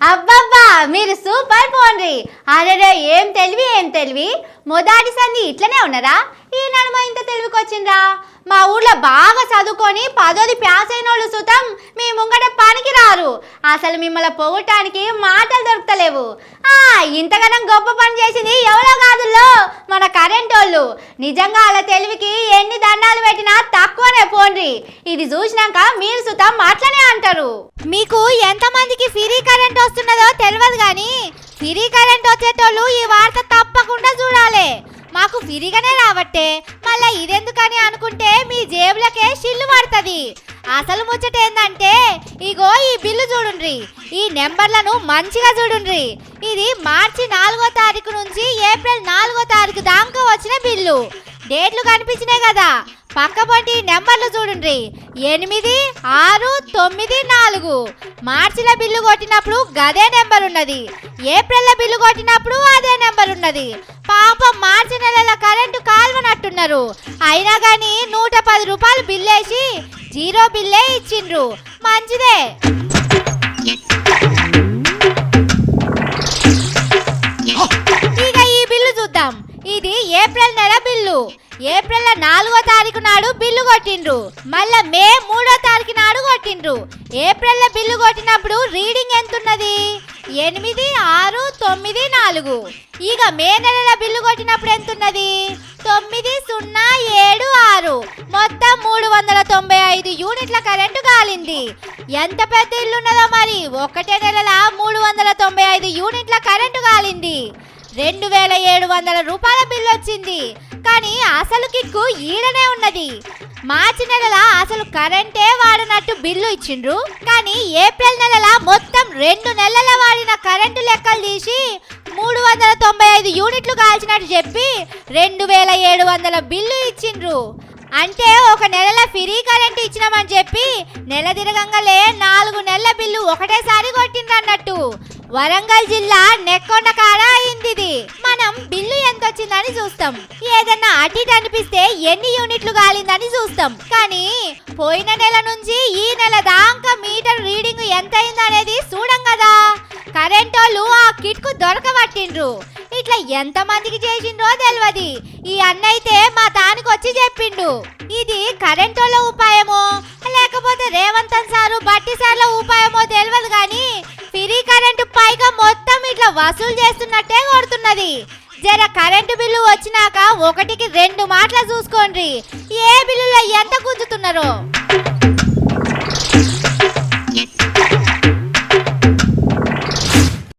అబ్బబ్బా మీరు సూపర్ పోండ్రి. అరే ఏం తెలివి ఏం తెలివి? మొదటి సంధి ఇట్లనే ఉన్నారా ఈ నడుమ ఇంత తెలివికి వచ్చిండ్రా మా ఊళ్ళో బాగా చదువుకొని పదోది ప్యాస్ అయిన వాళ్ళు సుతం మీ ముంగట పనికి రారు. అసలు మిమ్మల్ని పొగటానికి మాటలు దొరకలేవు ఆ ఇంతగానం గొప్ప పని చేసింది ఎవరో కాదుల్లో మన కరెంట్ వాళ్ళు నిజంగా వాళ్ళ తెలివికి ఎన్ని దండాలు పెట్టినా తక్కువనే పోండ్రి. ఇది చూసినాక మీరు సుతం మాట్లాడే అంటారు. మీకు ఎంతమందికి ఫ్రీ కరెంట్ వస్తున్నదో తెలియదు కానీ ఫ్రీ కరెంట్ వచ్చేటోళ్ళు ఈ వార్త తప్పకుండా చూడాలి. మాకు ఫ్రీగానే రావట్టే. మళ్ళీ ఇదెందుకని అనుకుంటే మీ జేబులకే షిల్లు పడుతుంది. అసలు ముచ్చట ఏందంటే ఇగో ఈ బిల్లు చూడుండ్రి. ఈ నెంబర్లను మంచిగా చూడుండ్రి. ఇది మార్చి నాలుగో తారీఖు నుంచి ఏప్రిల్ నాలుగో తారీఖు దాకా వచ్చిన బిల్లు. డేట్లు కనిపించినాయి కదా. పక్కపొంటి నెంబర్లు చూడండి. ఎనిమిది ఆరు తొమ్మిది నాలుగు. మార్చిలో బిల్లు కొట్టినప్పుడు గదే నెంబర్ ఉన్నది. ఏప్రిల్లో బిల్లు కొట్టినప్పుడు అదే నెంబర్ ఉన్నది. పాపం మార్చి నెలల కరెంటు కాల్వనట్టున్నారు. అయినా కానీ నూట పది రూపాయలు బిల్లేసి జీరో బిల్లే ఇచ్చిండ్రు. మంచిదే. ఏప్రిల్ నాలుగో తారీఖు నాడు బిల్లు కొట్టిండ్రు. మళ్ళా మే మూడో తారీఖు నాడు కొట్టిండ్రు. ఏప్రిల్ బిల్లు కొట్టినప్పుడు రీడింగ్ ఎంత ఉన్నది ఎనిమిది ఆరు తొమ్మిది నాలుగు. ఇక మే నెలల బిల్లు కొట్టినప్పుడు ఎంత ఉన్నది తొమ్మిది సున్నా ఏడు ఆరు. మొత్తం మూడు వందల తొంభై ఐదు యూనిట్ల కరెంటు కాలింది. ఎంత పెద్ద ఇల్లు ఉన్నదో మరి. ఒకటే నెలల మూడు వందల తొంభై ఐదు యూనిట్ల కరెంటు కాలింది. రెండు వేల ఏడు వందల రూపాయల బిల్లు వచ్చింది. కానీ అసలు కిక్కు ఈడనే ఉన్నది. మార్చి నెలల అసలు కరెంటే వాడినట్టు బిల్లు ఇచ్చిండ్రు. కానీ ఏప్రిల్ నెలల మొత్తం రెండు నెలల వాడిన కరెంటు లెక్కలు తీసి మూడు వందల తొంభై ఐదు యూనిట్లు కాల్చినట్టు చెప్పి రెండు వేల ఏడు వందల బిల్లు ఇచ్చిండ్రు. అంటే ఒక నెలల ఫ్రీ కరెంట్ ఇచ్చినామని చెప్పి నెల తిరగంగాలే నాలుగు నెలల బిల్లు ఒకటేసారి కొట్టిండ్రు అన్నట్టు. వరంగల్ జిల్లా నెక్కొండ కాడ అయింది ఇది మనం బిల్లు ఎంత వచ్చిందని చూస్తాం. ఏదన్నా అటు అనిపిస్తే ఎన్ని యూనిట్లు కాలిందని చూస్తాం. కానీ పోయిన నెల నుంచి ఈ నెల దాకా మీటర్ రీడింగ్ ఎంత అయిందనేది చూడం కదా. కరెంట్ వాళ్ళు ఆ కిట్కు దొరకబట్టిండ్రు. ఇట్లా ఎంత మందికి చేసిండ్రో తెలియదు ఈ అన్నైతే మా తానికి వచ్చి చెప్పిండు. ఇది కరెంట్ వాళ్ళ ఉపాయమో లేకపోతే రేవంత్ సారు బట్టి సార్ల ఉపాయమో తెలియదు కానీ వసూలు చేస్తున్నట్టే కొడుతున్నది. జర కరెంటు బిల్లు వచ్చినాక ఒకటికి రెండు మాటలు చూసుకోండి. ఏ బిల్లులో ఎంత గుంజుతున్నారో?